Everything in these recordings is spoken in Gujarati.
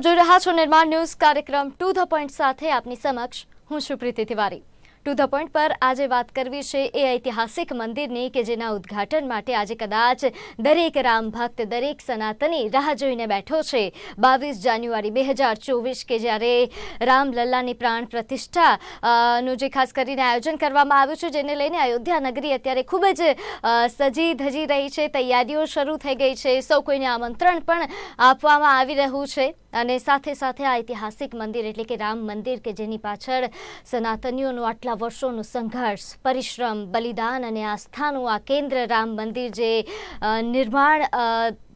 આપ જોઈ રહ્યા છો નિર્માણ ન્યૂઝ કાર્યક્રમ ટુ ધ પોઈન્ટ સાથે આપની સમક્ષ. હું છું Preeti Tiwari. To the point પર આજે વાત કરવી છે એ ઐતિહાસિક મંદિરની કે જેના ઉદ્ઘાટન માટે આજે કદાચ દરેક રામ ભક્ત, દરેક સનાતની રાહ જોઈને બેઠો છે. બાવીસ જાન્યુઆરી બે હજાર ચોવીસ કે જ્યારે રામલલ્લાની પ્રાણ પ્રતિષ્ઠા નું જે ખાસ કરીને આયોજન કરવામાં આવ્યું છે, જેને લઈને અયોધ્યા નગરી અત્યારે ખૂબ જ સજી ધજી રહી છે. તૈયારીઓ શરૂ થઈ ગઈ છે. સૌ કોઈને આમંત્રણ પણ આપવામાં આવી રહ્યું છે. અને સાથે સાથે આ ઐતિહાસિક મંદિર એટલે કે રામ મંદિર કે જેની પાછળ સનાતનીઓનું આટલા વર્ષોનું સંઘર્ષ, પરિશ્રમ, બલિદાન અને આસ્થાનું આ કેન્દ્ર રામ મંદિર જે નિર્માણ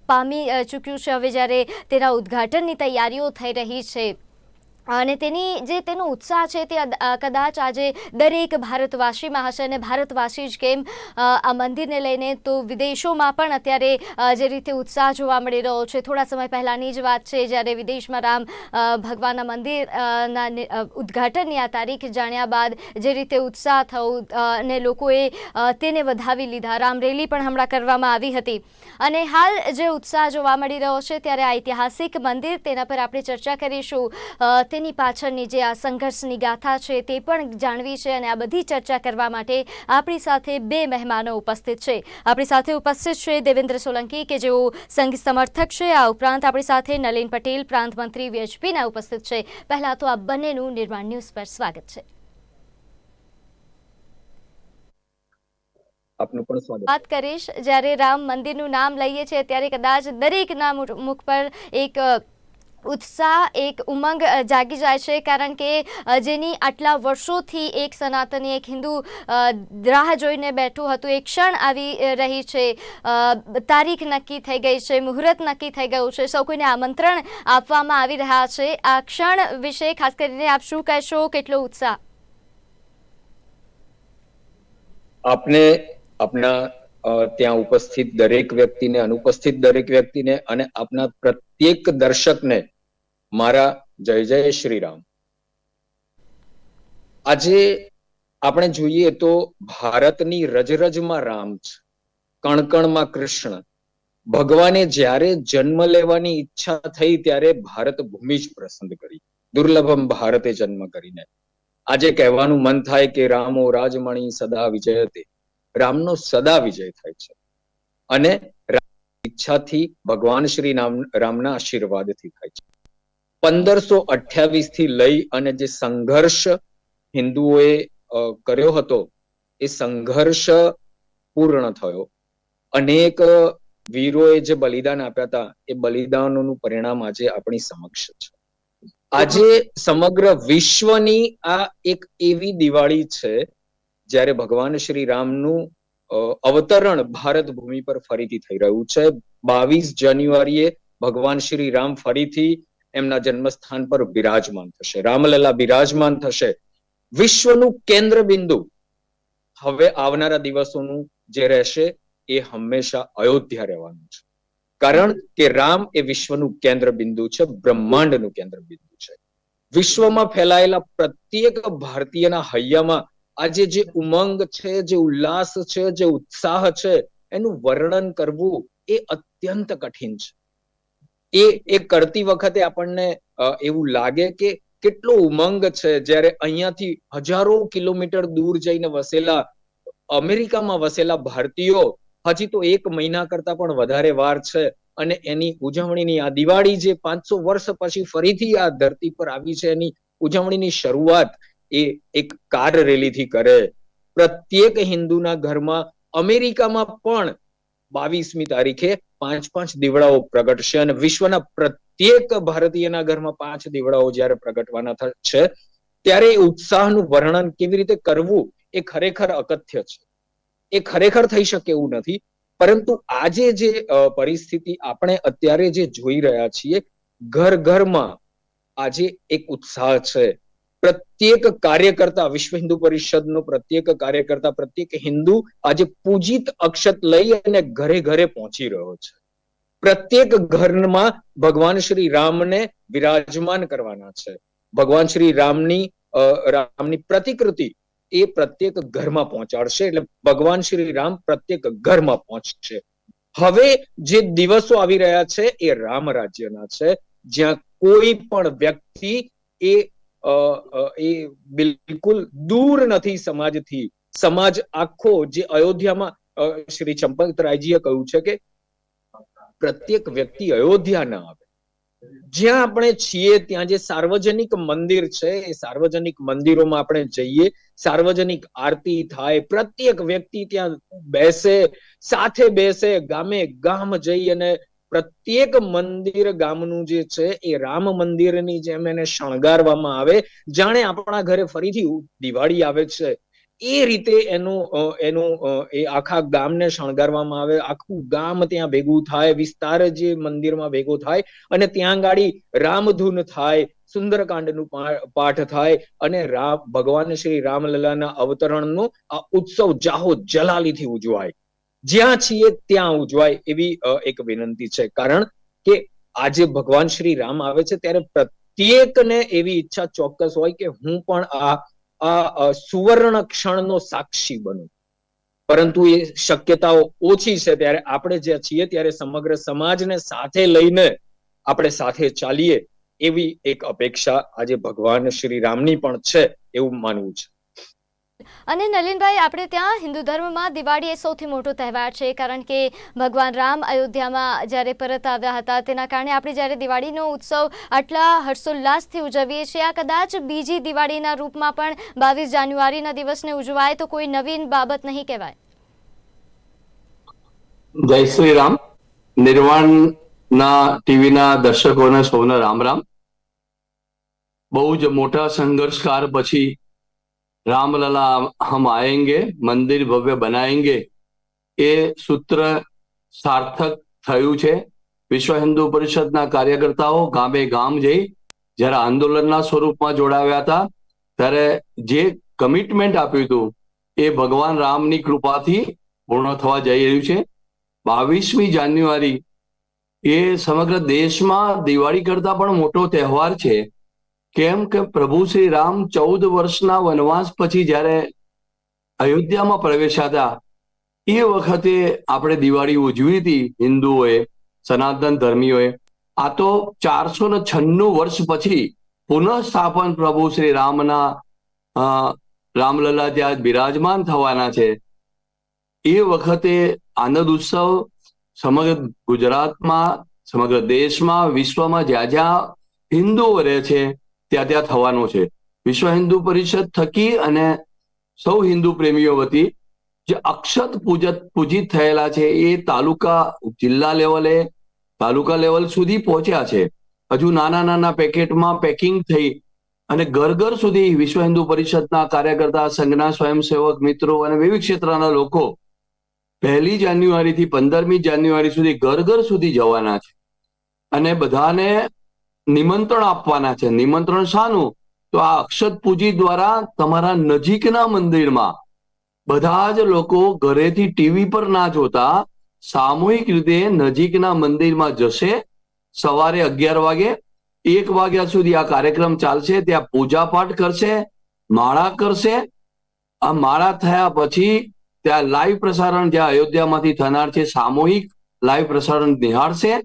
પામી ચૂક્યું છે. હવે જ્યારે તેના ઉદ્ઘાટનની તૈયારીઓ થઈ રહી છે અને તેની જે તેનો ઉત્સાહ છે તે કદાચ આજે દરેક ભારતવાસીમાં હશે અને ભારતવાસી જ કેમ આ મંદિરને લઈને તો વિદેશોમાં પણ અત્યારે જે રીતે ઉત્સાહ જોવા મળી રહ્યો છે. થોડા સમય પહેલાંની જ વાત છે, જ્યારે વિદેશમાં રામ ભગવાનના મંદિર ના ઉદ્ઘાટનની આ તારીખ જાણ્યા બાદ જે રીતે ઉત્સાહ થયો અને લોકોએ તેને વધાવી લીધા. રામરેલી પણ હમણાં કરવામાં આવી હતી. અને હાલ જે ઉત્સાહ જોવા મળી રહ્યો છે, ત્યારે આ ઐતિહાસિક મંદિર તેના પર આપણે ચર્ચા કરીશું. તેની પાછળની જે આ સંઘર્ષની ગાથા છે તે પણ જાણવી છે અને આ બધી ચર્ચા કરવા માટે આપણી સાથે બે મહેમાનો ઉપસ્થિત છે. આપણી સાથે ઉપસ્થિત છે દેવેન્દ્ર સોલંકી કે જેઓ સંઘ સમર્થક છે. આ ઉપરાંત આપણી સાથે નલિન પટેલ પ્રાંત મંત્રી વીએચપીના ઉપસ્થિત છે. પહેલા તો આ બંનેનું નિર્માણ ન્યૂઝ પર સ્વાગત છે. આપનું પણ સ્વાગત વાત કરીશ જ્યારે રામ મંદિરનું નામ લઈએ છીએ ત્યારે કદાચ દરેકના મુખ પર એક ઉત્સાહ એક ઉમંગ જાગી જાય છે કારણ કે જેની આટલા વર્ષોથી એક સનાતની, એક હિન્દુ રાહ જોઈને બેઠું હતું એક ક્ષણ આવી રહી છે. તારીખ નક્કી થઈ ગઈ છે, મુહૂર્ત નક્કી થઈ ગયું છે. સૌ કોઈને આમંત્રણ આપવામાં આવી રહ્યા છે. આ ક્ષણ વિશે ખાસ કરીને આપ શું કહેશો? કેટલો ઉત્સાહ? આપને આપના ત્યાં ઉપસ્થિત દરેક વ્યક્તિને, અનુપસ્થિત દરેક વ્યક્તિને અને આપના પ્રત્યેક દર્શકને મારા જય જય શ્રી આજે આપણે જોઈએ તો ભારતની રજરજમાં રામ છે, કણકણમાં કૃષ્ણ. ભગવાને જ્યારે જન્મ લેવાની ઈચ્છા થઈ ત્યારે ભારત ભૂમિ જ પસંદ કરી. દુર્લભમ ભારતે જન્મ કરીને. આજે કહેવાનું મન થાય કે રામો રાજમણી સદા વિજયતે રામનો સદા વિજય થાય છે. અને ઈચ્છાથી ભગવાન શ્રી રામ રામના આશીર્વાદથી થાય છે. પંદરસો અઠ્યાવીસથી લઈ અને જે સંઘર્ષ હિન્દુઓએ કર્યો હતો, એ સંઘર્ષ પૂર્ણ થયો. અનેક વીરોએ જે બલિદાન આપ્યા હતા, એ બલિદાનોનું પરિણામ આજે આપણી સમક્ષ છે. આજે સમગ્ર વિશ્વની આ એક એવી દિવાળી છે, જ્યારે ભગવાન શ્રી રામનું અવતરણ ભારત ભૂમિ પર ફરીથી થઈ રહ્યું છે. બાવીસ જાન્યુઆરીએ ભગવાન શ્રી રામ ફરીથી એમના જન્મસ્થાન પર બિરાજમાન થશે. રામલલા બિરાજમાન થશે. વિશ્વનું કેન્દ્ર બિંદુ હવે આવનારા દિવસોનું જે રહેશે એ હંમેશા અયોધ્યા રહેવાનું છે. કારણ કે રામ એ વિશ્વનું કેન્દ્ર બિંદુ છે, બ્રહ્માંડનું કેન્દ્ર બિંદુ છે. વિશ્વમાં ફેલાયેલા પ્રત્યેક ભારતીયના હૈયામાં આજે જે ઉમંગ છે, જે ઉલ્લાસ છે, જે ઉત્સાહ છે, એનું વર્ણન કરવું એ અત્યંત કઠિન છે. એ એ કરતી વખતે આપણને એવું લાગે કે કેટલો ઉમંગ છે જ્યારે અહીંયાથી હજારો કિલોમીટર દૂર જઈને વસેલા, અમેરિકામાં વસેલા ભારતીયો હજી તો એક મહિના કરતા પણ વધારે વાર છે અને એની ઉજવણીની આ દિવાળી જે પાંચસો વર્ષ પછી ફરીથી આ ધરતી પર આવી છે એની ઉજવણીની શરૂઆત એ એક કાર રેલીથી કરે. પ્રત્યેક હિન્દુના ઘરમાં અમેરિકામાં પણ બાવીસમી તારીખે પાંચ પાંચ દીવડાઓ પ્રગટશે અને વિશ્વના પ્રત્યેક ભારતીયના ઘરમાં પાંચ દીવડાઓ જ્યારે પ્રગટવાના છે, ત્યારે એ ઉત્સાહનું વર્ણન કેવી રીતે કરવું એ ખરેખર અકથ્ય છે. એ ખરેખર થઈ શકે એવું નથી, પરંતુ આજે જે પરિસ્થિતિ આપણે અત્યારે જે જોઈ રહ્યા છીએ, ઘર ઘરમાં આજે એક ઉત્સાહ છે. પ્રત્યેક કાર્યકર્તા, વિશ્વ હિન્દુ પરિષદનો પ્રત્યેક કાર્યકર્તા, પ્રત્યેક હિન્દુ આજે પૂજિત અક્ષત લઈ અને ઘરે ઘરે પહોંચી રહ્યો છે. પ્રત્યેક ઘરમાં ભગવાન શ્રી રામને વિરાજમાન કરવાના છે. ભગવાન શ્રી રામની રામની પ્રતિકૃતિ એ પ્રત્યેક ઘરમાં પહોંચાડશે એટલે ભગવાન શ્રી રામ પ્રત્યેક ઘરમાં પહોંચશે. હવે જે દિવસો આવી રહ્યા છે એ રામ રાજ્યના છે. જ્યાં કોઈ પણ વ્યક્તિ એ એ બિલકુલ દૂર નથી સમાજથી. સમાજ આખો જે અયોધ્યામાં શ્રી ચંપતરાયજીએ કહ્યું છે કે પ્રત્યેક વ્યક્તિ અયોધ્યા ના આવે. જ્યાં આપણે છીએ, ત્યાં જે સાર્વજનિક મંદિર છે, એ સાર્વજનિક મંદિરોમાં આપણે જઈએ, સાર્વજનિક આરતી થાય, પ્રત્યેક વ્યક્તિ ત્યાં બેસે, સાથે બેસે, ગામે ગામ જઈ અને પ્રત્યેક મંદિર ગામનું જે છે એ રામ મંદિરની જેમ એને શણગારવામાં આવે. જાણે આપણા ઘરે ફરીથી દિવાળી આવે છે. એ રીતે એનું એનું એ આખા ગામને શણગારવામાં આવે. આખું ગામ ત્યાં ભેગું થાય, વિસ્તાર જે મંદિરમાં ભેગો થાય અને ત્યાં ગાડી રામધૂન થાય, સુંદરકાંડનું પાઠ થાય અને રામ ભગવાન શ્રી રામલલાના અવતરણનો આ ઉત્સવ જાહો જલાલીથી ઉજવાય. જ્યાં છીએ ત્યાં ઉજવાય એવી એક વિનંતી છે. કારણ કે આજે ભગવાન શ્રી રામ આવે છે ત્યારે પ્રત્યેકને એવી ઈચ્છા ચોક્કસ હોય કે હું પણ આ આ સુવર્ણ ક્ષણનો સાક્ષી બનું. પરંતુ એ શક્યતાઓ ઓછી છે ત્યારે આપણે જ્યાં છીએ ત્યારે સમગ્ર સમાજને સાથે લઈને આપણે સાથે ચાલીએ એવી એક અપેક્ષા આજે ભગવાન શ્રી રામની પણ છે એવું માનવું છે. અને નલિનભાઈ, આપણે ત્યાં હિન્દુ ધર્મમાં દિવાળી એ સૌથી મોટો તહેવાર છે, કારણ કે ભગવાન રામ અયોધ્યામાં જ્યારે પરત આવ્યા હતા, તેના કારણે આપણે જ્યારે દિવાળીનો ઉત્સવ આટલા હર્ષોલ્લાસથી ઉજવીએ છીએ, આ કદાચ બીજી દિવાળીના રૂપમાં પણ બાવીસ જાન્યુઆરીના દિવસને ઉજવાય, તો કોઈ નવીન બાબત નહીં કહેવાય. જય શ્રી રામ. નિર્વાણના ટીવીના દર્શકોને સૌને રામ રામ. બહુ જ મોટા સંઘર્ષકાર પછી રામલલા હમ આએંગે મંદિર ભવ્ય બનાએંગે એ સૂત્ર સાર્થક થયું છે વિશ્વ હિન્દુ પરિષદના કાર્યકર્તાઓ ગામે ગામ જઈ જ્યારે આંદોલનના સ્વરૂપમાં જોડાવ્યા હતા ત્યારે જે કમિટમેન્ટ આપ્યું હતું એ ભગવાન રામની કૃપાથી પૂર્ણ થવા જઈ રહ્યું છે બાવીસમી જાન્યુઆરી એ સમગ્ર દેશમાં દિવાળી કરતા પણ મોટો તહેવાર છે કેમ કે પ્રભુ શ્રી રામ ચૌદ વર્ષના વનવાસ પછી જ્યારે અયોધ્યામાં પ્રવેશ્યા હતા, એ વખતે આપણે દિવાળી ઉજવી હતી હિન્દુઓએ, સનાતન ધર્મીઓએ. આ તો ચારસો ને છન્નું વર્ષ પછી પુનઃ સ્થાપન પ્રભુ શ્રી રામના રામલલા ત્યાં બિરાજમાન થવાના છે, એ વખતે આનંદ ઉત્સવ સમગ્ર ગુજરાતમાં, સમગ્ર દેશમાં, વિશ્વમાં જ્યાં જ્યાં હિન્દુઓ રહે છે ત્યાં ત્યાં થવાનો છે. વિશ્વ હિન્દુ પરિષદ થકી અને સૌ હિન્દુ પ્રેમીઓ વતી જે અક્ષત પૂજત પૂજિત થયેલા છે એ તાલુકા, જિલ્લા લેવલે, તાલુકા લેવલ સુધી પહોંચ્યા છે. હજુ નાના નાના પેકેટમાં પેકિંગ થઈ અને ઘર ઘર સુધી વિશ્વ હિન્દુ પરિષદના કાર્યકર્તા, સંઘના સ્વયંસેવક, મિત્રો અને વિવિધ ક્ષેત્રના લોકો પહેલી જાન્યુઆરી થી પંદરમી જાન્યુઆરી સુધી ઘર ઘર સુધી જવાના છે. અને બધાને નિમંત્રણ આપવાના છે. નિમંત્રણ શાનું? તો આ અક્ષત પૂજી દ્વારા તમારા નજીકના મંદિરમાં બધા જ લોકો ઘરેથી ટીવી પર ના જોતા સામૂહિક રીતે નજીકના મંદિરમાં જશે. સવારે અગિયાર વાગે, એક વાગ્યા સુધી આ કાર્યક્રમ ચાલશે. ત્યાં પૂજા પાઠ કરશે, માળા કરશે. આ માળા થયા પછી ત્યાં લાઈવ પ્રસારણ, જ્યાં અયોધ્યામાંથી થનાર છે, સામૂહિક લાઈવ પ્રસારણ નિહાળશે.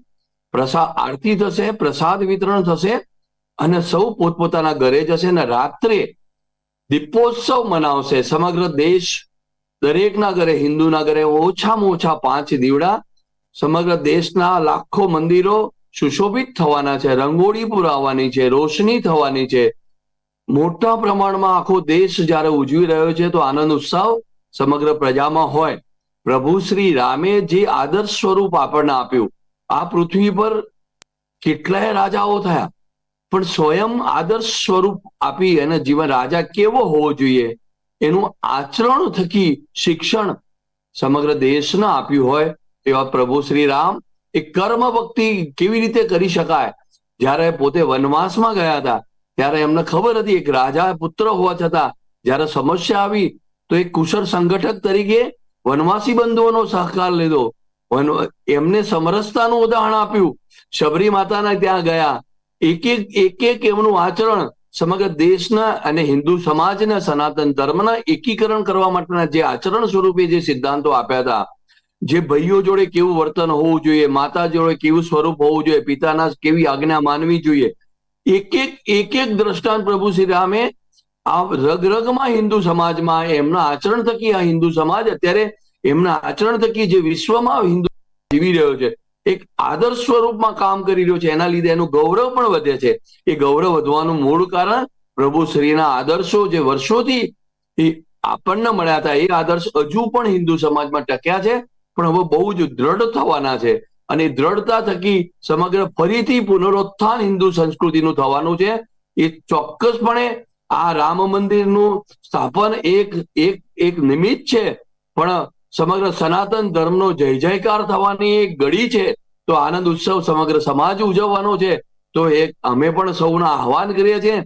પ્રસાદ આરતી થશે, પ્રસાદ વિતરણ થશે અને સૌ પોતપોતાના ઘરે જશે અને રાત્રે દીપોત્સવ મનાવશે. સમગ્ર દેશ દરેકના ઘરે, હિન્દુના ઘરે ઓછામાં ઓછા પાંચ દીવડા સમગ્ર દેશના લાખો મંદિરો સુશોભિત થવાના છે, રંગોળી પુરાવાની છે, રોશની થવાની છે. મોટા પ્રમાણમાં આખો દેશ જ્યારે ઉજવી રહ્યો છે તો આનંદ ઉત્સવ સમગ્ર પ્રજામાં હોય. પ્રભુ શ્રી રામે જે આદર્શ સ્વરૂપ આપણને આપ્યું આ પૃથ્વી પર કેટલાય રાજાઓ થયા. પણ સ્વયં આદર્શ સ્વરૂપ આપી અને જીવન રાજા કેવો હોવો જોઈએ એનું આચરણ થકી શિક્ષણ સમગ્ર દેશને આપ્યું હોય એવા પ્રભુ શ્રી રામ એ કર્મ ભક્તિ કેવી રીતે કરી શકાય? જ્યારે પોતે વનવાસમાં ગયા હતા, ત્યારે એમને ખબર હતી એક રાજા પુત્ર હોવા છતાં જ્યારે સમસ્યા આવી તો એક કુશળ સંગઠક તરીકે વનવાસી બંધુઓનો સહકાર લીધો. એમને સમરસતાનું ઉદાહરણ આપ્યું. શબરી માતાના ત્યાં ગયા. એક એક એક એક એમનું આચરણ સમગ્ર દેશના અને હિન્દુ સમાજના સનાતન ધર્મના એકીકરણ કરવા માટેના જે આચરણ સ્વરૂપે જે સિદ્ધાંતો આપ્યા હતા. જે ભાઈઓ જોડે કેવું વર્તન હોવું જોઈએ, માતા જોડે કેવું સ્વરૂપ હોવું જોઈએ, પિતાના કેવી આજ્ઞા માનવી જોઈએ. એક એક એક એક દ્રષ્ટાંત પ્રભુ શ્રી રામે આ રગ રગમાં હિન્દુ સમાજમાં એમના આચરણ થકી આ હિન્દુ સમાજ અત્યારે એમના આચરણ થકી જે વિશ્વમાં હિન્દુ જીવી રહ્યો છે, એક આદર્શ સ્વરૂપમાં કામ કરી રહ્યો છે, એના લીધે એનું ગૌરવ પણ વધે છે. એ ગૌરવ વધવાનું મૂળ કારણ પ્રભુ શ્રીના આદર્શો જે વર્ષોથી આપણને મળ્યા હતા, એ આદર્શ હજુ પણ હિન્દુ સમાજમાં ટક્યા છે, પણ હવે બહુ જ દ્રઢ થવાના છે. અને દ્રઢતા થકી સમગ્ર ફરીથી પુનરોત્થાન હિન્દુ સંસ્કૃતિનું થવાનું છે. એ ચોક્કસપણે આ રામ મંદિરનું સ્થાપન એક એક એક નિમિત્ત છે. પણ સમગ્ર સનાતન ધર્મનો જય જયકાર થવાની એક ઘડી છે, તો આનંદ ઉત્સવ સમગ્ર સમાજ ઉજવવાનો છે, તો એક અમે પણ સૌને આહવાન કરીએ છીએ.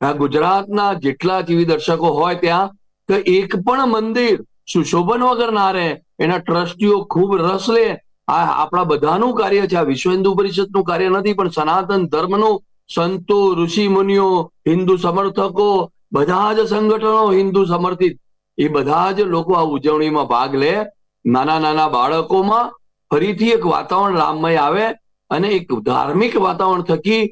આ ગુજરાતના જેટલા ટીવી દર્શકો હોય ત્યાં કે એક પણ મંદિર સુશોભન વગર ના રહે, એના ટ્રસ્ટીઓ ખૂબ રસ લે. આ આપણા બધાનું કાર્ય છે, આ વિશ્વ હિન્દુ પરિષદનું કાર્ય નથી, પણ સનાતન ધર્મનું સંતો, ઋષિ, મુનિઓ, હિન્દુ સમર્થકો, બધા જ સંગઠનો હિન્દુ સમર્થિત. એ બધા જ લોકો આ ઉજવણીમાં ભાગ લે. નાના નાના બાળકોમાં ફરીથી એક વાતાવરણ રામમય આવે અને એક ધાર્મિક વાતાવરણ થકી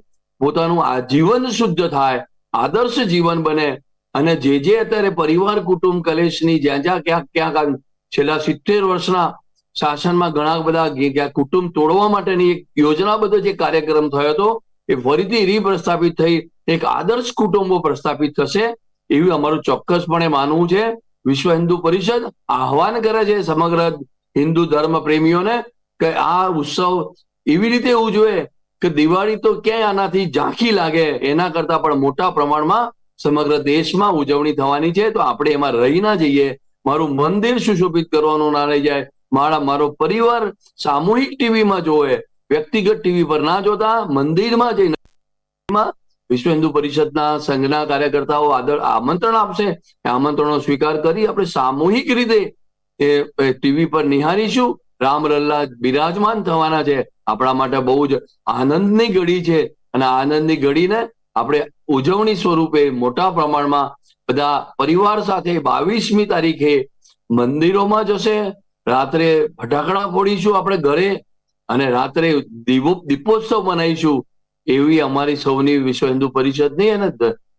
પોતાનું આજીવન શુદ્ધ થાય, આદર્શ જીવન બને અને જે જે અત્યારે પરિવાર, કુટુંબ, કલેશની જ્યાં જ્યાં ક્યાંક ક્યાંક છેલ્લા સિત્તેર વર્ષના શાસનમાં ઘણા બધા કુટુંબ તોડવા માટેની એક યોજનાબદ્ધ જે કાર્યક્રમ થયો હતો, એ ફરીથી રીપ્રસ્થાપિત થઈ, એક આદર્શ કુટુંબો પ્રસ્થાપિત થશે, એવું અમારું ચોક્કસપણે માનવું છે. વિશ્વ હિન્દુ પરિષદ આહવાન કરે છે સમગ્ર હિન્દુ ધર્મ પ્રેમીઓને કે આ ઉત્સવ એવી રીતે ઉજવે કે દિવાળી તો ક્યાંય આનાથી ઝાંખી લાગે, એના કરતા પણ મોટા પ્રમાણમાં સમગ્ર દેશમાં ઉજવણી થવાની છે. તો આપણે એમાં રહી ના જઈએ. મારું મંદિર સુશોભિત કરવાનું ના રહી જાય. મારા, મારો પરિવાર સામૂહિક ટીવીમાં જોવે, વ્યક્તિગત ટીવી પર ના જોતા, મંદિરમાં જઈને વિશ્વ હિન્દુ પરિષદના સંઘના કાર્યકર્તાઓ આદર, આમંત્રણ આપશે. આમંત્રણનો સ્વીકાર કરી આપણે સામૂહિક રીતે એ ટીવી પર નિહારીશું. રામલલ્લા બિરાજમાન થવાના છે. આપણા માટે બહુ જ આનંદની ઘડી છે. અને આનંદની ઘડીને આપણે ઉજવણી સ્વરૂપે મોટા પ્રમાણમાં બધા પરિવાર સાથે બાવીસમી તારીખે મંદિરોમાં જશે. રાત્રે ફટાકડા ફોડીશું આપણે ઘરે. અને રાત્રે દીવો, દીપોત્સવ મનાવીશું. એવી અમારી સૌની વિશ્વ હિન્દુ પરિષદની અને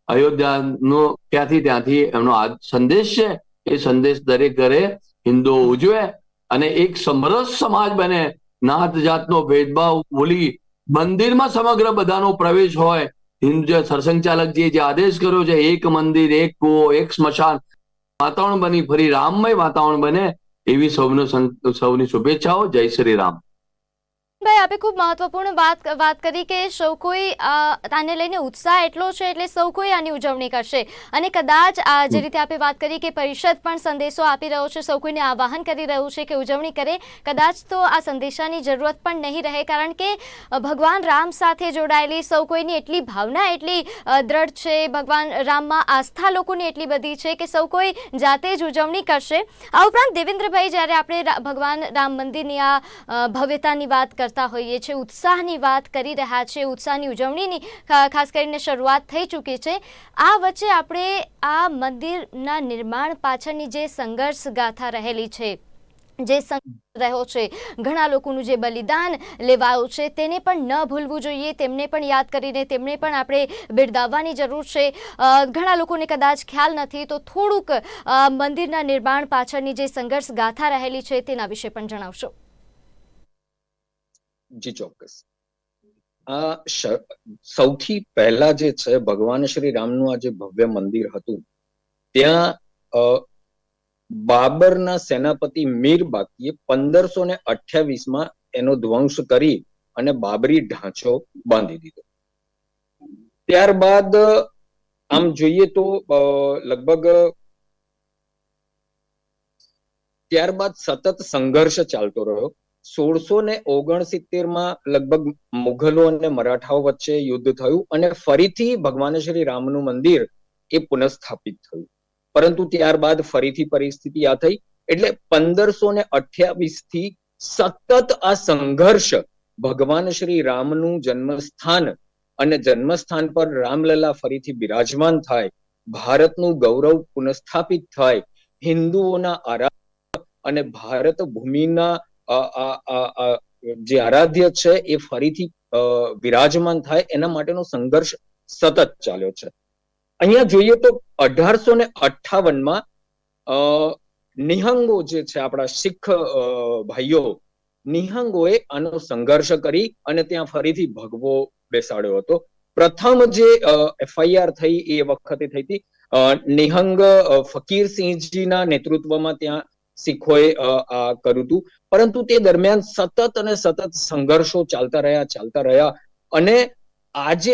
અયોધ્યાનો ત્યાંથી ત્યાંથી એમનો આ સંદેશ છે, એ સંદેશ દરેક ઘરે હિન્દુઓ ઉજવે, અને એક સમરસ સમાજ બને. નાત જાતનો ભેદભાવ ભૂલી મંદિરમાં સમગ્ર બધાનો પ્રવેશ હોય. હિન્દુ જે સરસંઘચાલકજીએ જે આદેશ કર્યો છે, એક મંદિર, એક કુવો, એક સ્મશાન, વાતાવરણ બની, ફરી રામમય વાતાવરણ બને, એવી સૌનો સૌની શુભેચ્છાઓ. જય શ્રી રામ. ભાઈ આપે ખૂબ મહત્વપૂર્ણ વાત વાત કરી કે સૌ કોઈ આને લઈને ઉત્સાહ એટલો છે એટલે સૌ કોઈ આની ઉજવણી કરશે. અને કદાચ આ જે રીતે આપે વાત કરી કે પરિષદ પણ સંદેશો આપી રહ્યો છે સૌ કોઈને આવાહન કરી રહ્યું છે કે ઉજવણી કરે કદાચ તો આ સંદેશાની જરૂરત પણ નહીં રહે કારણ કે ભગવાન રામ સાથે જોડાયેલી સૌ કોઈની એટલી ભાવના એટલી દ્રઢ છે ભગવાન રામમાં આસ્થા લોકોની એટલી બધી છે કે સૌ કોઈ જાતે જ ઉજવણી કરશે. આ ઉપરાંત દેવેન્દ્રભાઈ જ્યારે આપણે ભગવાન રામ મંદિરની આ ભવ્યતાની વાત કરતા હોઈએ છીએ. ઉત્સાહની વાત કરી રહ્યા છે. ઉત્સાહની ઉજવણીની ખાસ કરીને શરૂઆત થઈ ચૂકી છે. આ વચ્ચે આપણે આ મંદિરના નિર્માણ પાછળની જે સંઘર્ષ ગાથા રહેલી છે, જે રહ્યો છે, ઘણા લોકોનું જે બલિદાન લેવાયું છે, તેને પણ ન ભૂલવું જોઈએ. તેમને પણ યાદ કરીને તેમને પણ આપણે બિરદાવવાની જરૂર છે. ઘણા લોકોને કદાચ ખ્યાલ નથી, તો થોડુંક મંદિરના નિર્માણ પાછળની જે સંઘર્ષ ગાથા રહેલી છે તેના વિશે પણ જણાવશો. જી, ચોક્કસ. આ સૌથી પહેલા જે છે, ભગવાન શ્રી રામનું આ જે ભવ્ય મંદિર હતું, ત્યાં બાબરના સેનાપતિ મીર બાકીએ પંદરસો ને અઠ્યાવીસમાં એનો ધ્વંસ કરી અને બાબરી ઢાંચો બાંધી દીધો. ત્યારબાદ, આમ જોઈએ તો લગભગ ત્યારબાદ સતત સંઘર્ષ ચાલતો રહ્યો. સોળસો ને ઓગણસિત્તેરમાં લગભગ મુઘલો અને મરાઠાઓ વચ્ચે યુદ્ધ થયું અને ફરીથી ભગવાન શ્રી રામનું મંદિર એ પુનઃસ્થાપિત થયું. પરંતુ ત્યારબાદ ફરીથી પરિસ્થિતિ આ થઈ એટલે પંદરસો ને અઠ્યાવીસથી સતત આ સંઘર્ષ ભગવાન શ્રી રામનું જન્મસ્થાન અને જન્મસ્થાન પર રામલલા ફરીથી બિરાજમાન થાય, ભારતનું ગૌરવ પુનઃસ્થાપિત થાય, હિન્દુઓના આરા અને ભારત ભૂમિના જે આરાધ્ય છે એ ફરીથી વિરાજમાન થાય એના માટેનો સંઘર્ષ સતત ચાલ્યો છે. અહીંયા જોઈએ તો અઢારસો ને અઠ્ઠાવનમાં, અ, નિહંગો જે છે આપણા શીખ ભાઈઓ, નિહંગોએ આનો સંઘર્ષ કરી અને ત્યાં ફરીથી ભગવો બેસાડ્યો હતો. પ્રથમ જે એફઆઈઆર થઈ એ વખતે થઈ હતી નિહંગ ફકીરસિંહજીના નેતૃત્વમાં ત્યાં શીખોએ કર્યું હતું પરંતુ તે દરમિયાન સતત અને સતત સંઘર્ષો ચાલતા રહ્યા ચાલતા રહ્યા. અને આજે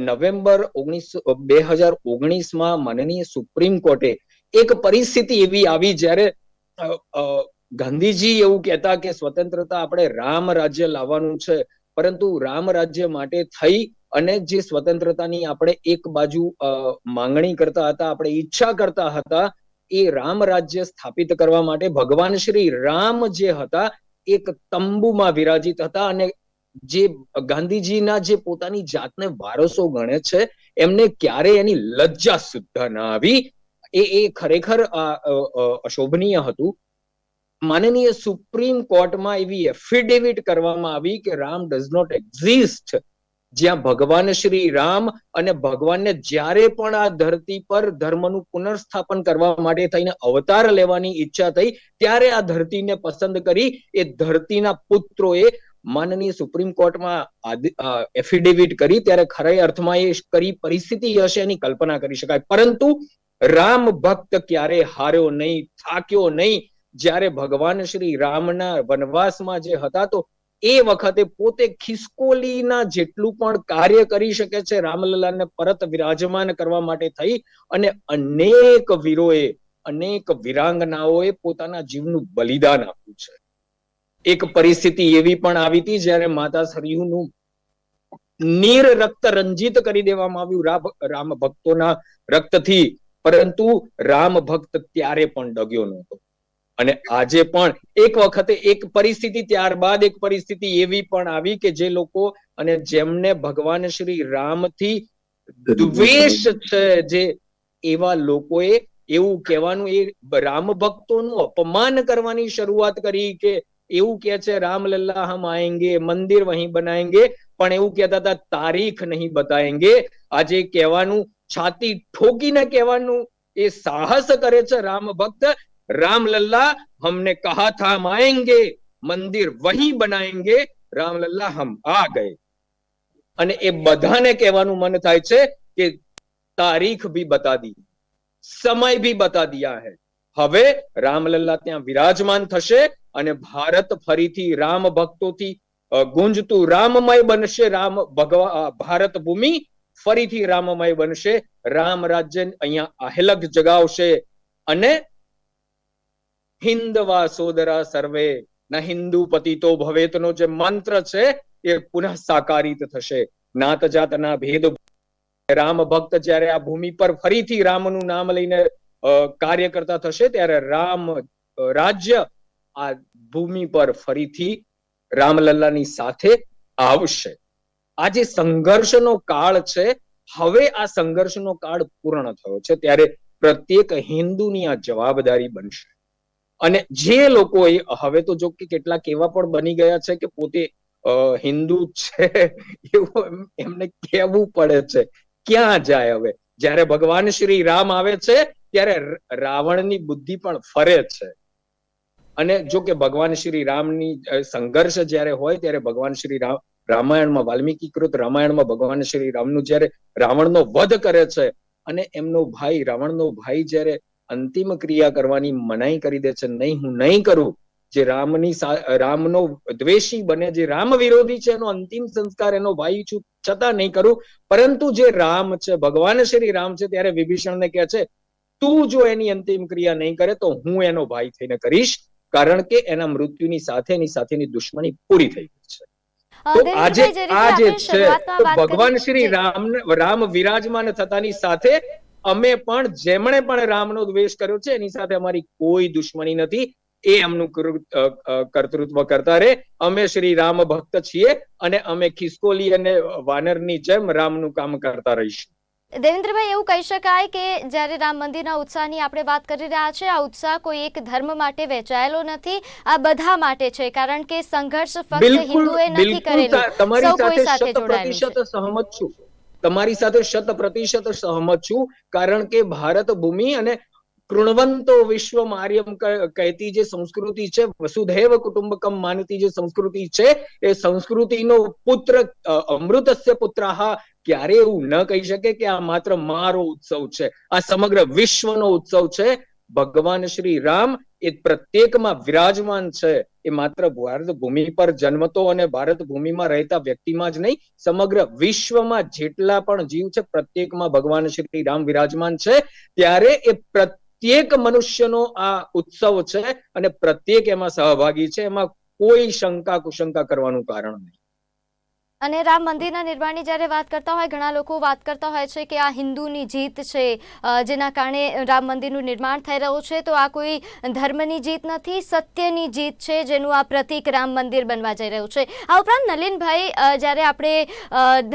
નવેમ્બર ઓગણીસો બે હજાર ઓગણીસમાં માનનીય સુપ્રીમ કોર્ટે એક પરિસ્થિતિ એવી આવી જ્યારે ગાંધીજી એવું કહેતા કે સ્વતંત્રતા આપણે રામ રાજ્ય લાવવાનું છે. પરંતુ રામ રાજ્ય માટે થઈ અને જે સ્વતંત્રતાની આપણે એક બાજુ માંગણી કરતા હતા, આપણે ઈચ્છા કરતા હતા એ રામ રાજ્ય સ્થાપિત કરવા માટે ભગવાન શ્રી રામ જે હતા, એક તંબુમાં વિરાજિત હતા અને જે ગાંધીજીના જે પોતાની જાતને વારસો ગણે છે, એમને ક્યારે એની લજ્જા સુદ્ધા ના આવી. એ એ ખરેખર અશોભનીય હતું. માનનીય સુપ્રીમ કોર્ટમાં એવી એફિડેવિટ કરવામાં આવી કે રામ ડઝ નોટ એક્ઝિસ્ટ જ્યાં ભગવાન શ્રી રામ અને ભગવાનને જ્યારે પણ આ ધરતી પર ધર્મનું પુનર્સ્થાપન કરવા માટે થઈને અવતાર લેવાની ઈચ્છા થઈ, ત્યારે આ ધરતીને પસંદ કરી, એ ધરતીના પુત્રોએ માનનીય સુપ્રીમ કોર્ટમાં એફિડેવિટ કરી, ત્યારે ખરા અર્થમાં એ કરી પરિસ્થિતિ હશે એની કલ્પના કરી શકાય. પરંતુ રામ ભક્ત ક્યારે હાર્યો નહીં, થાક્યો નહીં, જ્યારે ભગવાન શ્રી રામના વનવાસમાં જે હતા, તો એ વખતે પોતે ખિસકોલીના જેટલું પણ કાર્ય કરી શકે છે રામલલાને પરત વિરાજમાન કરવા માટે થઈ અને અનેક વીરોએ, અનેક વિરાંગનાઓએ પોતાના જીવનું બલિદાન આપ્યું છે. એક પરિસ્થિતિ એવી પણ આવી હતી જ્યારે માતા સરયુનું નીર રક્ત રંજિત કરી દેવામાં આવ્યું. રામ- રામ ભક્તોના રક્તથી, પરંતુ રામ ભક્ત ત્યારે પણ ડગ્યો નહોતો. અને આજે પણ એક વખતે એક પરિસ્થિતિ, ત્યારબાદ એક પરિસ્થિતિ એવી પણ આવી કે જે લોકો અને જેમને ભગવાન શ્રી રામથી દ્વેષ છે જે એવા લોકોએ એવું કહેવાનું, એ રામ ભક્તોનું અપમાન કરવાની શરૂઆત કરી કે એવું કે છે રામલલ્લા હમ આયંગે, મંદિર વહીં બનાએંગે પણ એવું કહેતા હતા, તારીખ નહીં બતાએંગે આજે કહેવાનું, છાતી ઠોકીને કહેવાનું એ સાહસ કરે છે રામ ભક્ત. रामलल्ला हमने कहा था हम आएंगे मंदिर वहीं बनाएंगे रामलल्ला हम आ गए અને એ બધાને કહેવાનું મન થાય છે કે તારીખ ભી બતા દી સમય ભી બતા દિયા હૈ હવે રામલલ્લા ત્યાં વિરાજમાન થશે અને ભારત ફરીથી રામ ભક્તોથી અ, ગુંજતું રામમય બનશે રામ ભગવા અ, ભારત ભૂમિ ફરીથી રામમય બનશે રામ રાજ્ય અહીંયા આહેલક જગાવશે અને હિન્દવા સોદરા સર્વે ન હિન્દુ પતિતો ભવેતનો જે મંત્ર છે એ પુનઃ સાકારિત થશે નાત જાતના ભેદ રામ ભક્ત જ્યારે આ ભૂમિ પર ફરીથી રામનું નામ લઈને કાર્ય કરતા થશે ત્યારે રામ રાજ્ય આ ભૂમિ પર ફરીથી રામલલ્લાની સાથે આવશે આ જે સંઘર્ષનો કાળ છે હવે આ સંઘર્ષનો કાળ પૂર્ણ થયો છે ત્યારે પ્રત્યેક હિન્દુની આ જવાબદારી બનશે અને જે લોકો હવે તો જો કે કેટલાક એવા પણ બની ગયા છે કે પોતે હિન્દુ છે, એવું એમને કહેવું પડે છે. ક્યાં જાય હવે? જ્યારે ભગવાન શ્રી રામ આવે છે, ત્યારે રાવણની બુદ્ધિ પણ ફરે છે. અને જો કે ભગવાન શ્રી રામની સંઘર્ષ જ્યારે હોય ત્યારે ભગવાન શ્રી રામ રામાયણમાં વાલ્મીકી કૃત રામાયણમાં ભગવાન શ્રી રામનું જ્યારે રાવણનો વધ કરે છે, અને એમનો ભાઈ, રાવણનો ભાઈ જ્યારે અંતિમ ક્રિયા કરવાની મનાઈ કરી દે છે. નહીં હું નહીં કરું. જે રામની રામનો દ્વેષી બને જે રામ વિરોધી છે એનો અંતિમ સંસ્કાર એનો ભાઈ છું છતાં નહીં કરું. પરંતુ જે રામ છે ભગવાન શ્રી રામ છે ત્યારે વિભીષણને કહે છે તું જો એની અંતિમ ક્રિયા નહીં કરે તો હું એનો ભાઈ થઈને કરીશ. કારણ કે એના મૃત્યુની સાથે એની સાથેની દુશ્મની પૂરી થઈ ગઈ છે. તો આજે આ જે છે ભગવાન શ્રી રામ રામ વિરાજમાન થતાની સાથે અમે પણ જેમણે પણ રામનો દ્વેષ કર્યો છે એની સાથે અમારી કોઈ દુશ્મની નથી. એ એમનું કર્તૃત્વ કરતા રહે. અમે શ્રી રામ ભક્ત છીએ અને અમે ખિસકોલી અને વાનરની જેમ રામનું કામ કરતા રહીશું. દેવેન્દ્રભાઈ એવું કહી શકાય કે જ્યારે રામ મંદિરના ઉત્સાહની આપણે વાત કરી રહ્યા છે આ ઉત્સાહ કોઈ એક ધર્મ માટે વહેંચાયેલો નથી આ બધા માટે છે કારણ કે સંઘર્ષ ફક્ત હિન્દુએ નથી કરેલો. તમારી સૌ કોઈ સાથે જોડાયેલું છે. સહમત છું. તમારી સાથે શત પ્રતિશત સહમત છું, કારણ કે ભારત ભૂમિ અને કૃણવંતો વિશ્વ માર્યમ કહેતી જે સંસ્કૃતિ છે, વસુધૈવ કુટુંબકમ માનતી જે સંસ્કૃતિ છે, એ સંસ્કૃતિનો પુત્ર અમૃતસ્ય પુત્રાહ ક્યારે એવું ન કહી શકે કે આ માત્ર મારો ઉત્સવ છે. આ સમગ્ર વિશ્વનો ઉત્સવ છે. ભગવાન શ્રી રામ એ પ્રત્યેકમાં વિરાજમાન છે, એ માત્ર ભારત ભૂમિ પર જન્મતો અને ભારત ભૂમિમાં રહેતા વ્યક્તિમાં જ નહીં, સમગ્ર વિશ્વમાં જેટલા પણ જીવ છે, પ્રત્યેકમાં ભગવાન શ્રી રામ વિરાજમાન છે. ત્યારે એ પ્રત્યેક મનુષ્યનો આ ઉત્સવ છે અને પ્રત્યેક એમાં સહભાગી છે. એમાં કોઈ શંકા કુશંકા કરવાનું કારણ નહીં. અને રામ મંદિરના નિર્માણની જ્યારે વાત કરતા હોય, ઘણા લોકો વાત કરતા હોય છે કે આ હિન્દુની જીત છે જેના કારણે રામ મંદિરનું નિર્માણ થઈ રહ્યું છે. તો આ કોઈ ધર્મની જીત નથી, સત્યની જીત છે, જેનું આ પ્રતિક રામ મંદિર બનવા જઈ રહ્યું છે. આ ઉપરાંત નલિનભાઈ જ્યારે આપણે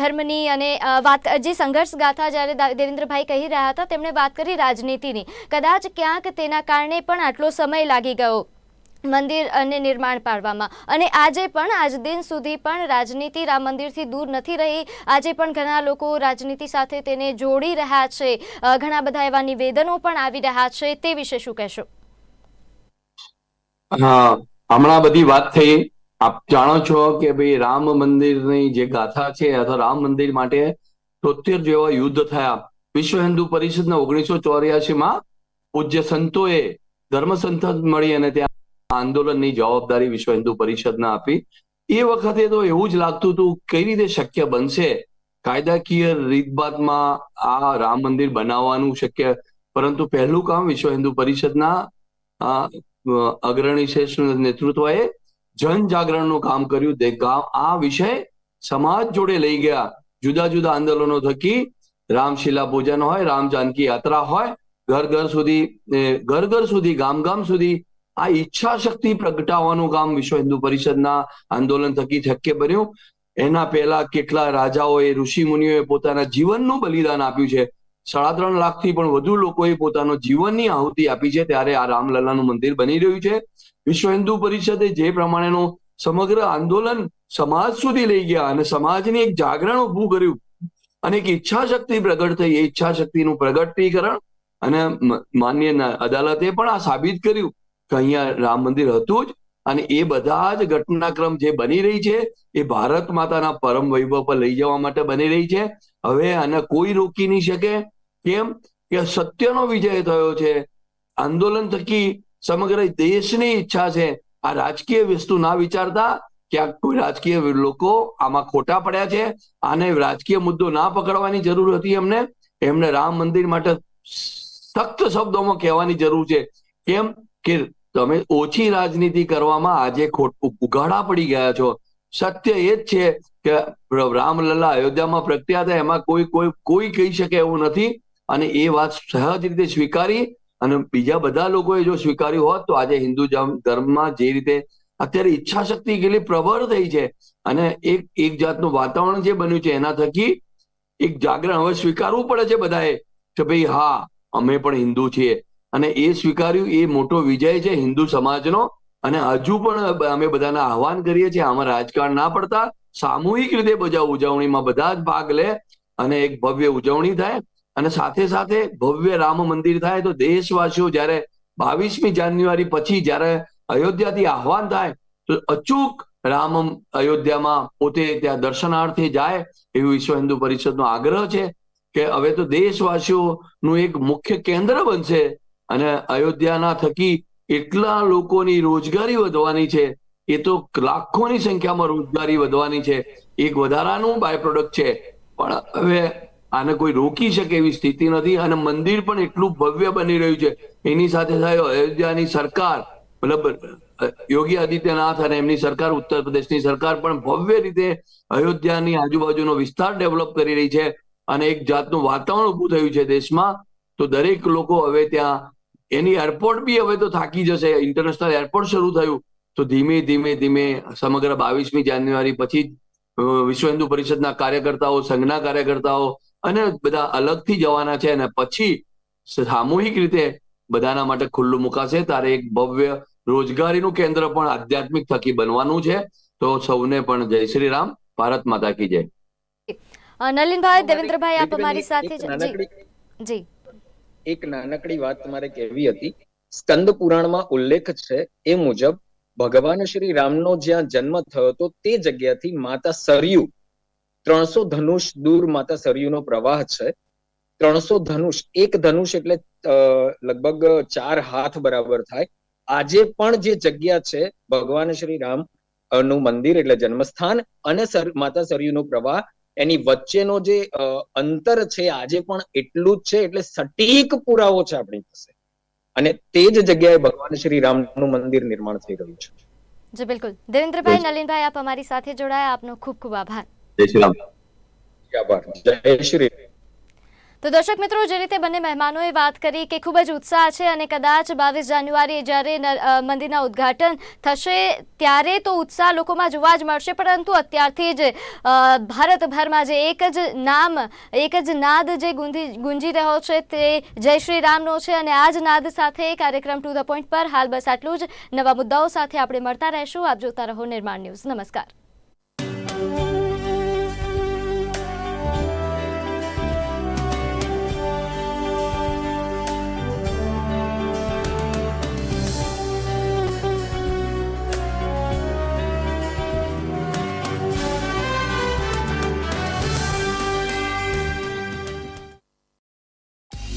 ધર્મની અને વાત, જે સંઘર્ષ ગાથા જ્યારે દેવેન્દ્રભાઈ કહી રહ્યા હતા, તેમણે વાત કરી રાજનીતિની. કદાચ ક્યાંક તેના કારણે પણ આટલો સમય લાગી ગયો. મંદિર અને નિર્માણ પાડવામાં. અને આજે પણ, આજ દિન સુધી પણ રાજનીતિ રામ મંદિરથી દૂર નથી રહી. આજે પણ ઘણા લોકો રાજનીતિ સાથે તેને જોડી રહ્યા છે. ઘણા બધા એવા નિવેદનો પણ આવી રહ્યા છે. તે વિશે શું કહેશો? હમણાં બધી વાત થઈ. આપ જાણો છો કે ભાઈ રામ મંદિરની જે ગાથા છે અથવા રામ મંદિર માટે તોતેર જેવા યુદ્ધ થયા. વિશ્વ હિન્દુ પરિષદના ઓગણીસો ચોર્યાસી માં પૂજ્ય સંતોએ ધર્મ સંત મળી અને ત્યાં આંદોલનની જવાબદારી વિશ્વ હિન્દુ પરિષદને આપી. એ વખતે તો એવું જ લાગતું હતું, કઈ રીતે શક્ય બનશે? કાયદાકીય રીતભાતમાં આ રામ મંદિર બનાવવાનું શક્ય? પરંતુ પહેલું કામ વિશ્વ હિન્દુ પરિષદના અગ્રણી શ્રેષ્ઠ નેતૃત્વએ જન જાગરણનું કામ કર્યું. તે આ વિષય સમાજ જોડે લઈ ગયા. જુદા જુદા આંદોલનો થકી. રામશીલા પૂજન હોય, રામ જાનકી યાત્રા હોય. ઘર ઘર સુધી ઘર ઘર સુધી, ગામ ગામ સુધી આ ઈચ્છા શક્તિ પ્રગટાવવાનું કામ વિશ્વ હિન્દુ પરિષદના આંદોલન થકી શક્ય બન્યું. એના પહેલા કેટલા રાજાઓએ ઋષિ મુનિઓએ પોતાના જીવનનું બલિદાન આપ્યું છે. સાડા ત્રણ લાખથી પણ વધુ લોકોએ પોતાનો જીવનની આહુતિ આપી છે ત્યારે આ રામલલ્લાનું મંદિર બની રહ્યું છે. વિશ્વ હિન્દુ પરિષદે જે પ્રમાણેનું સમગ્ર આંદોલન સમાજ સુધી લઈ ગયા અને સમાજની એક જાગરણ ઊભું કર્યું અને એક ઈચ્છા શક્તિ પ્રગટ થઈ. એ ઈચ્છા શક્તિનું પ્રગટીકરણ અને માન્ય અદાલતે પણ આ સાબિત કર્યું. અહીંયા રામ મંદિર હતું જ અને એ બધા જ ઘટનાક્રમ જે બની રહી છે, એ ભારત માતાના પરમ વૈભવ પર લઈ જવા માટે બની રહી છે. હવે આને કોઈ રોકી નહીં શકે. કેમ? કે સત્યનો વિજય થયો છે. આંદોલન થકી સમગ્ર દેશની ઈચ્છા છે. આ રાજકીય વસ્તુ ના વિચારતા ક્યાંક કોઈ રાજકીય લોકો આમાં ખોટા પડ્યા છે. આને રાજકીય મુદ્દો ના પકડવાની જરૂર હતી એમને. એમને રામ મંદિર માટે સખ્ત શબ્દોમાં કહેવાની જરૂર છે. કેમ? કે તમે ઓછી રાજનીતિ કરવામાં આજે ખોટ ઉઘાડા પડી ગયા છો. સત્ય એ જ છે કે રામલલ્લા અયોધ્યામાં પ્રગટ્યા હતા, એમાં કોઈ કોઈ કોઈ કહી શકે એવું નથી. અને એ વાત સહજ રીતે સ્વીકારી અને બીજા બધા લોકોએ જો સ્વીકાર્યું હોત તો આજે હિન્દુ ધર્મમાં જે રીતે અત્યારે ઈચ્છા શક્તિ કેટલી પ્રબળ થઈ છે અને એક એક જાતનું વાતાવરણ જે બન્યું છે એના થકી એક જાગરણ હવે સ્વીકારવું પડે છે બધાએ કે ભાઈ હા, અમે પણ હિન્દુ છીએ. અને એ સ્વીકાર્યું, એ મોટો વિજય છે હિન્દુ સમાજનો. અને હજુ પણ અમે બધાને આહવાન કરીએ છીએ, આમાં રાજકારણ ના પડતા, સામૂહિક રીતે બધા ઉજવણીમાં બધા જ ભાગ લે અને એક ભવ્ય ઉજવણી થાય. અને સાથે સાથે ભવ્ય રામ મંદિર થાય તો દેશવાસીઓ જ્યારે બાવીસમી જાન્યુઆરી પછી જ્યારે અયોધ્યાથી આહવાન થાય, તો અચૂક રામ અયોધ્યામાં પોતે ત્યાં દર્શનાર્થે જાય એવું વિશ્વ હિન્દુ પરિષદનો આગ્રહ છે કે હવે તો દેશવાસીઓનું એક મુખ્ય કેન્દ્ર બનશે અને અયોધ્યાના થકી એટલા લોકોની રોજગારી વધવાની છે, એ તો લાખોની સંખ્યામાં રોજગારી વધવાની છે. એક વધારાનું બાય પ્રોડક્ટ છે. પણ હવે આને કોઈ રોકી શકે એવી સ્થિતિ નથી અને મંદિર પણ એટલું ભવ્ય બની રહ્યું છે. એની સાથે સાથે અયોધ્યાની સરકાર, મતલબ યોગી આદિત્યનાથ અને એમની સરકાર, ઉત્તર પ્રદેશની સરકાર પણ ભવ્ય રીતે અયોધ્યાની આજુબાજુનો વિસ્તાર ડેવલપ કરી રહી છે. અને એક જાતનું વાતાવરણ ઊભું થયું છે દેશમાં. તો દરેક લોકો હવે ત્યાં એની એરપોર્ટ બી હવે તો થાકી જશે. ઇન્ટરનેશનલ એરપોર્ટ શરૂ થયું. તો ધીમે ધીમે ધીમે સમગ્ર બાવીસમી જાન્યુઆરી પછી વિશ્વ હિન્દુ પરિષદના કાર્યકર્તાઓ સંઘના કાર્યકર્તાઓ અને બધા અલગથી જવાના છે અને પછી સામૂહિક રીતે બધાના માટે ખુલ્લું મુકાશે. તારે એક ભવ્ય રોજગારીનું કેન્દ્ર પણ આધ્યાત્મિક થકી બનવાનું છે. તો સૌને પણ જય શ્રી રામ. ભારત માતા કી જય. નલિનભાઈ દેવેન્દ્રભાઈ આપ અમારી સાથે જી જી. એક નાનકડી વાત તમારે કહેવી હતી. સ્કંદ પુરાણમાં ઉલ્લેખ છે એ મુજબ, ભગવાન શ્રી રામનો જ્યાં જન્મ થયો હતો તે જગ્યાથી માતા સરયુ, ત્રણસો ધનુષ દૂર માતા સરયુનો પ્રવાહ છે. ત્રણસો ધનુષ, એક ધનુષ એટલે લગભગ ચાર હાથ બરાબર થાય. આજે પણ જે જગ્યા છે, ભગવાન શ્રી રામનું મંદિર એટલે જન્મસ્થાન અને માતા સરયુનો પ્રવાહ એની વચ્ચેનો જે અંતર છે આજે પણ એટલું જ છે એટલે સટીક પુરાવો છે આપણી પાસે. અને તે જ જગ્યાએ ભગવાન શ્રી રામનું મંદિર નિર્માણ થઈ રહ્યું છે. જી બિલકુલ. દેવેન્દ્રભાઈ નલિનભાઈ આપ અમારી સાથે જોડાયા. આપનો ખૂબ ખૂબ આભાર. જય શ્રી રામ. આભાર. જય શ્રી તો દર્શક મિત્રો, જે રીતે બંને મહેમાનોએ વાત કરી કે ખૂબ જ ઉત્સાહ છે અને કદાચ બાવીસ જાન્યુઆરીએ જ્યારે મંદિરના ઉદ્ઘાટન થશે, ત્યારે તો ઉત્સાહ લોકોમાં જોવા જ મળશે. પરંતુ અત્યારથી જ ભારતભરમાં જે એક જ નામ, એક જ નાદ જે ગુંજી ગુંજી રહ્યો છે તે જય શ્રી રામનો છે અને આ જ નાદ સાથે કાર્યક્રમ ટુ ધ પોઈન્ટ પર હાલ બસ આટલું જ. નવા મુદ્દાઓ સાથે આપણે મળતા રહેશું. આપ જોતા રહો નિર્માણ ન્યૂઝ. નમસ્કાર.